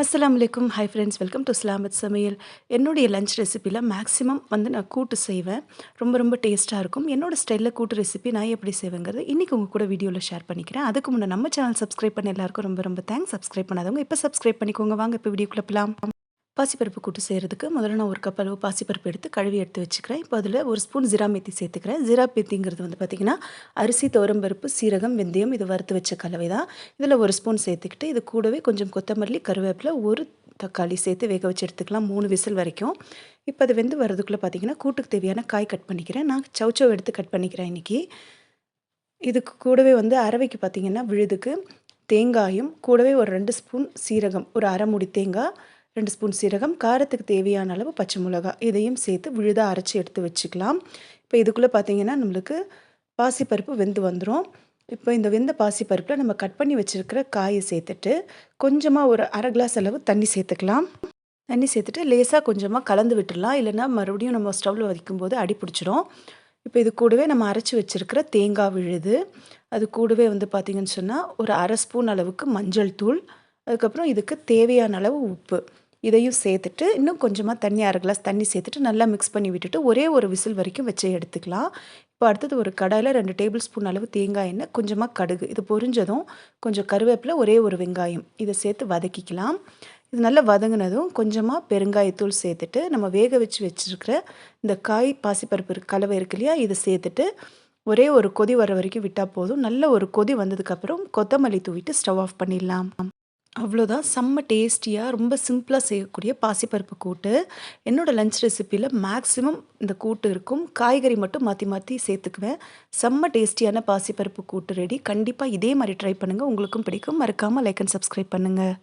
அஸ்லாம் வலைக்கும் hi friends welcome to Islamath சமையல் என்னுடைய லஞ்ச் ரெசிப்பியில் மேக்ஸிமம் வந்து நான் கூட்டு செய்வேன். ரொம்ப ரொம்ப டேஸ்ட்டாக இருக்கும். என்னோட ஸ்டைலில் கூட்டு ரெசிபி நான் எப்படி செய்வேங்கிறது இன்றைக்கி உங்கள் கூட வீடியோவில் ஷேர் பண்ணிக்கிறேன். அதுக்கு முன்னே நம்ம சேனல் சப்ஸ்கிரைப் பண்ண எல்லாருக்கும் ரொம்ப ரொம்ப தேங்க்ஸ் சப்ஸ்கிரைப் பண்ணாதவங்க இப்போ சப்ஸ்கிரைப் பண்ணிக்கோங்க. வாங்க இப்போ வீடியோக்குள்ள போகலாம் பாசிப்பருப்பு கூட்டு செய்கிறதுக்கு முதல்ல நான் ஒரு கப் அளவு பாசிப்பருப்பு எடுத்து கழுவி எடுத்து வச்சுக்கிறேன். இப்போ அதில் ஒரு ஸ்பூன் ஜீரா மேத்தி சேர்த்துக்கிறேன். ஜீரா வந்து பார்த்திங்கன்னா அரிசி துவரம்பருப்பு சீரகம் வெந்தயம் இது வறுத்து வச்ச கலவை தான். இதில் ஒரு ஸ்பூன் சேர்த்துக்கிட்டு இது கூடவே கொஞ்சம் கொத்தமல்லி கருவேப்பிலை ஒரு தக்காளி சேர்த்து வேக வச்சு எடுத்துக்கலாம் மூணு விசில் வரைக்கும். இப்போ அது வெந்து வரதுக்குள்ளே பார்த்திங்கன்னா கூட்டுக்கு தேவையான காய் கட் பண்ணிக்கிறேன். நான் சவுச்சவ் எடுத்து கட் பண்ணிக்கிறேன் இன்றைக்கி இதுக்கு கூடவே வந்து அரவைக்கு பார்த்திங்கன்னா விழுதுக்கு தேங்காயும் கூடவே ஒரு ரெண்டு ஸ்பூன் சீரகம் ஒரு அரை மூடி தேங்காய் ரெண்டு ஸ்பூன் சீரகம் காரத்துக்கு தேவையான அளவு பச்சை மிளகா இதையும் சேர்த்து விழுதாக அரைச்சி எடுத்து வச்சுக்கலாம். இப்போ இதுக்குள்ளே பார்த்தீங்கன்னா நம்மளுக்கு பாசிப்பருப்பு வெந்து வந்துடும் இப்போ இந்த வெந்த பாசிப்பருப்பில் நம்ம கட் பண்ணி வச்சுருக்கிற காயை சேர்த்துட்டு கொஞ்சமாக ஒரு அரை கிளாஸ் அளவு தண்ணி சேர்த்துக்கலாம். தண்ணி சேர்த்துட்டு லேசாக கொஞ்சமாக கலந்து விட்டுடலாம் இல்லைன்னா மறுபடியும் நம்ம ஸ்டவ்வில் வைக்கும்போது அடி பிடிச்சிரும். இப்போ இது கூடவே நம்ம அரைச்சி வச்சுருக்கிற தேங்காய் விழுது. அது கூடவே வந்து பார்த்திங்கன்னு சொன்னால் ஒரு அரை ஸ்பூன் அளவுக்கு மஞ்சள் தூள் அதுக்கப்புறம் இதுக்கு தேவையான அளவு உப்பு. இதையும் சேர்த்துட்டு இன்னும் கொஞ்சமாக தண்ணி அரை கிளாஸ் தண்ணி சேர்த்துட்டு நல்லா மிக்ஸ் பண்ணி விட்டுட்டு ஒரே ஒரு விசில் வரைக்கும் வச்சு எடுத்துக்கலாம். இப்போ அடுத்தது ஒரு கடாயில் ரெண்டு டேபிள் ஸ்பூன் அளவு தேங்காய் எண்ணெய் கொஞ்சமாக கடுகு. இது பொரிஞ்சதும் கொஞ்சம் கருவேப்பிலை ஒரே ஒரு வெங்காயம். இதை சேர்த்து வதக்கிக்கலாம். இது நல்லா வதங்கினதும் கொஞ்சமாக பெருங்காயத்தூள் சேர்த்துட்டு நம்ம வேக வச்சு வச்சுருக்கிற இந்த காய் பாசிப்பருப்பு கலவை இருக்கு இல்லையா இதை சேர்த்துட்டு ஒரே ஒரு கொதி வர வரைக்கும் விட்டால் போதும். நல்ல ஒரு கொதி வந்ததுக்கப்புறம் கொத்தமல்லி தூவிட்டு ஸ்டவ் ஆஃப் பண்ணிடலாம். அவ்வளோதான். செம்ம டேஸ்டியாக ரொம்ப சிம்பிளாக செய்யக்கூடிய பாசிப்பருப்பு கூட்டு. என்னோடய லஞ்ச் ரெசிப்பியில் மேக்ஸிமம் இந்த கூட்டு இருக்கும். காய்கறி மட்டும் மாற்றி மாற்றி சேர்த்துக்குவேன். செம்ம டேஸ்டியான பாசிப்பருப்பு கூட்டு ரெடி கண்டிப்பாக இதே மாதிரி ட்ரை பண்ணுங்கள் உங்களுக்கும் பிடிக்கும். மறக்காமல் லைக் அண்ட் சப்ஸ்கிரைப் பண்ணுங்கள்